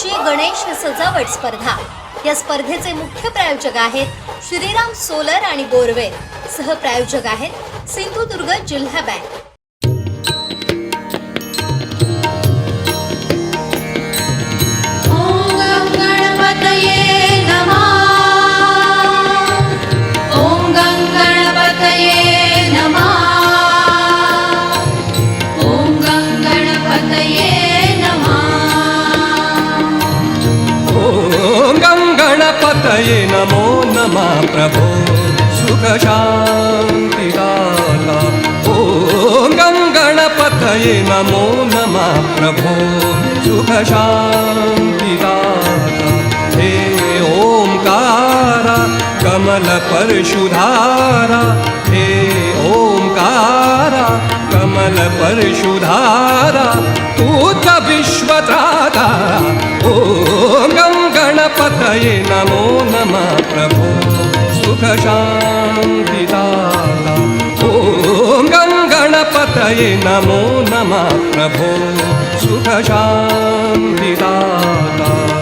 आजची गणेश सजावट स्पर्धा. या स्पर्धेचे मुख्य प्रायोजक आहेत श्रीराम सोलर आणि बोरवेल. सहप्रायोजक आहेत सिंधुदुर्ग जिल्हा बँक. गणपतये नमो नमः प्रभो। सुखशान्तिदाता ॐ गं गणपतये नमो नमः प्रभो। सुखशान्तिदाता हे ओङ्कार कमलपरशुधारा हे ओङ्कार कमलपरशुधारा तू च गणपतये नमो नमः प्रभो। सुखशान्तिदाता। ॐ गं गणपतये नमो नमः प्रभो। सुखशान्तिदाता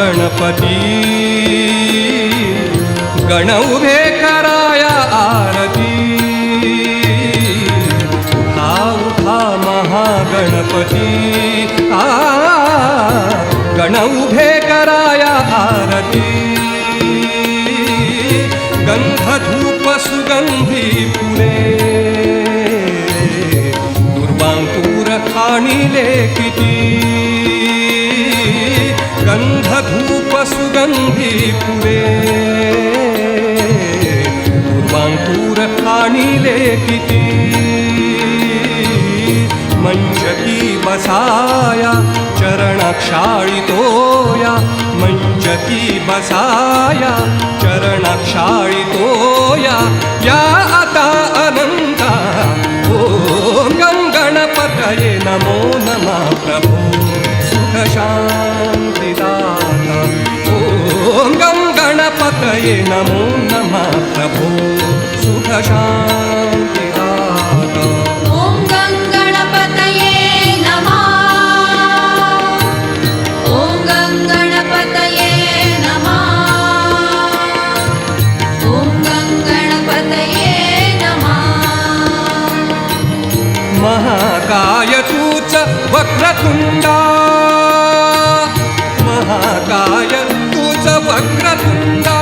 महागणपती गण उभे कराया आरती। उठा उठा महागणपती। आ, गण उभे कराया आरती। गंधधूप सुगंधी फुले। दुर्वांकूर खाणिले किती। खाणिले किती मंचकी बसाया चरणक्षाळितोया। मंचकी बसाया चरणक्षाळितोया। या आता अनंता ॐ गं गणपतये नमो नमः प्रभो। सुखशान्तिदाता गणपतये नमो नमः प्रभो सुखशान्तिदाता ॐ गणपतये नमः ॐ गणपतये नमः ॐ गणपतये नमः महाकाय तूच वक्रतुंडा महाकाय तूच वक्रतुंडा